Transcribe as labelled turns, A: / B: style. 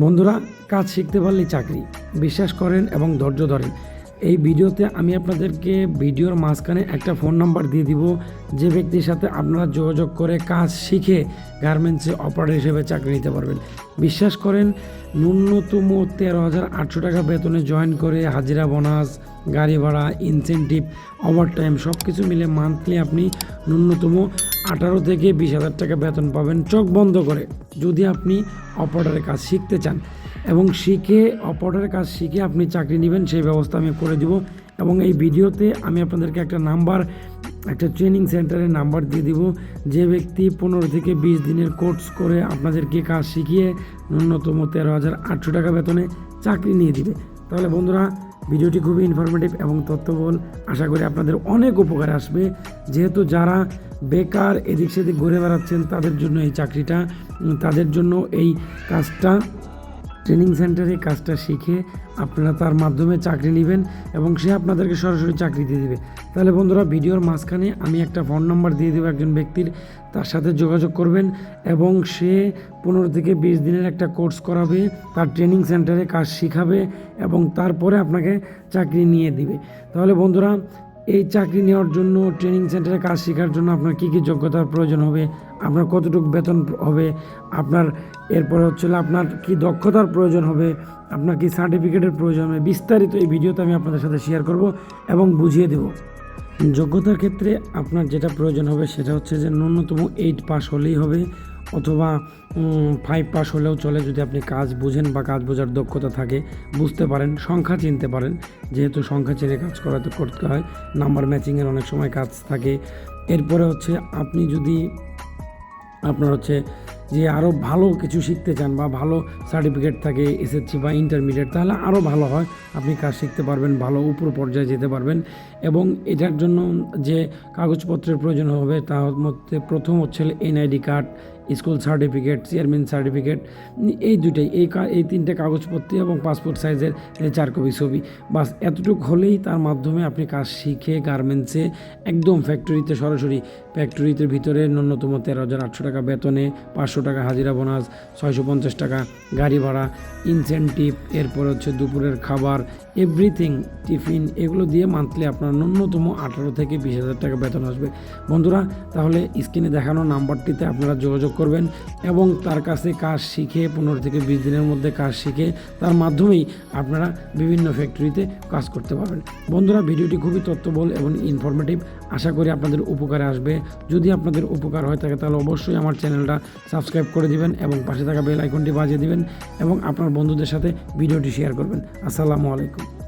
A: বন্ধুরা, কাজ শিখতে পারলেই চাকরি। বিশ্বাস করেন এবং ধৈর্য ধরেন। এই ভিডিওতে আমি আপনাদেরকে ভিডিওর মাঝখানে একটা ফোন নাম্বার দিয়ে দিব। যে ব্যক্তির সাথে আপনারা যোগাযোগ করে কাজ শিখে গার্মেন্টসে অপারেটর হিসেবে চাকরি নিতে পারবেন। বিশ্বাস করেন, ন্যূনতম তেরো হাজার আটশো টাকা বেতনে জয়েন করে হাজিরা, বোনাস, গাড়ি ভাড়া ইনসেনটিভ ওভারটাইম সব কিছু মিলে মান্থলি আপনি ন্যূনতম আঠারো থেকে বিশ হাজার টাকা বেতন পাবেন চোখ বন্ধ করে যদি আপনি অপারেটরের কাজ শিখতে চান। এবং শিখে, অপারেটরের কাজ শিখে আপনি চাকরি নেবেন সেই ব্যবস্থা আমি করে দিব। এবং এই ভিডিওতে আমি আপনাদেরকে একটা নাম্বার, একটা ট্রেনিং সেন্টারের নাম্বার দিয়ে দিব। যে ব্যক্তি পনেরো থেকে বিশ দিনের কোর্স করে আপনাদেরকে কাজ শিখিয়ে ন্যূনতম তেরো হাজার আটশো টাকা বেতনে চাকরি নিয়ে দিবে। তাহলে বন্ধুরা ভিডিওটি খুবই ইনফরমেটিভ এবং তথ্যবল আশা করি আপনাদের অনেক উপকার আসবে। যেহেতু যারা বেকার এদিক সেদিক ঘুরে বেড়াচ্ছেন, তাদের জন্য এই চাকরিটা তাদের জন্য এই কাজটা ট্রেনিং সেন্টারে কাজটা শিখে আপনারা তার মাধ্যমে চাকরি নেবেন এবং সে আপনাদেরকে সরাসরি চাকরি দিয়ে দেবে। তাহলে বন্ধুরা, ভিডিওর মাঝখানে আমি একটা ফোন নাম্বার দিয়ে দেবো একজন ব্যক্তির, তার সাথে যোগাযোগ করবেন এবং সে পনেরো থেকে বিশ দিনের একটা কোর্স করাবে, তার ট্রেনিং সেন্টারে কাজ শিখাবে এবং তারপরে আপনাকে চাকরি নিয়ে দিবে। তাহলে বন্ধুরা, এই চাকরি নেওয়ার জন্য ট্রেনিং সেন্টারে কাজ শেখার জন্য আপনার কী কী যোগ্যতার প্রয়োজন হবে? আপনার কতটুকু বেতন হবে, আপনার, এরপরে হচ্ছে আপনার কি দক্ষতার প্রয়োজন হবে, আপনার কি সার্টিফিকেটের প্রয়োজন হবে, বিস্তারিত এই ভিডিওতে আমি আপনাদের সাথে শেয়ার করব এবং বুঝিয়ে দেব। যোগ্যতার ক্ষেত্রে আপনার যেটা প্রয়োজন হবে সেটা হচ্ছে যে ন্যূনতম এইট পাস হলেই হবে, অথবা ফাইভ পাস হলেও চলে যদি আপনি কাজ বুঝেন বা কাজ বোঝার দক্ষতা থাকে, বুঝতে পারেন, সংখ্যা চিনতে পারেন, যেহেতু সংখ্যা চিনে কাজ করাতে করতে হয় নাম্বার ম্যাচিংয়ের অনেক সময় কাজ থাকে, এরপরে হচ্ছে আপনি যদি আপনার হচ্ছে যে আরও ভালো কিছু শিখতে চান বা ভালো সার্টিফিকেট থাকে এসএসসি বা ইন্টারমিডিয়েট তাহলে আরও ভালো হয়। আপনি কাজ শিখতে পারবেন, ভালো উপর পর্যায়ে যেতে পারবেন। এবং এটার জন্য যে কাগজপত্রের প্রয়োজন হবে, তার মধ্যে প্রথম হচ্ছে NID card school certificate, chairman certificate, এই দুটাই এই এই তিনটে কাগজপত্র এবং পাসপোর্ট সাইজের চার কপি ছবি। বাস এতটুকু হলেই তার মাধ্যমে আপনি কাজ শিখে গার্মেন্টসে একদম ফ্যাক্টরিতে সরাসরি ফ্যাক্টরিতে ভিতরে ন্যূনতম তেরো হাজার আটশো টাকা বেতনে, পাঁচশো টাকা হাজিরা বোনাস ছয়শো পঞ্চাশ টাকা গাড়ি ভাড়া ইনসেন্টিভ এরপর হচ্ছে দুপুরের খাবার এভরিথিং টিফিন এগুলো দিয়ে মান্থলি আপনার ন্যূনতম আঠারো থেকে বিশ হাজার টাকা বেতন আসবে। বন্ধুরা, তাহলে স্ক্রিনে দেখানো নাম্বারটিতে আপনারা যোগাযোগ করবেন এবং তার কাছে কাজ শিখে পনেরো থেকে বিশ দিনের মধ্যে কাজ শিখে তার মাধ্যমেই আপনারা বিভিন্ন ফ্যাক্টরিতে কাজ করতে পারবেন। বন্ধুরা, ভিডিওটি খুবই তথ্যবল এবং ইনফরমেটিভ আশা করি আপনাদের উপকারে আসবে। যদি আপনাদের উপকার হয়ে থাকে, তাহলে অবশ্যই আমার চ্যানেলটা সাবস্ক্রাইব করে দিবেন এবং পাশে থাকা বেল আইকনটি বাজিয়ে দিবেন এবং আপনার বন্ধুদের সাথে ভিডিওটি শেয়ার করবেন। আসসালামু আলাইকুম।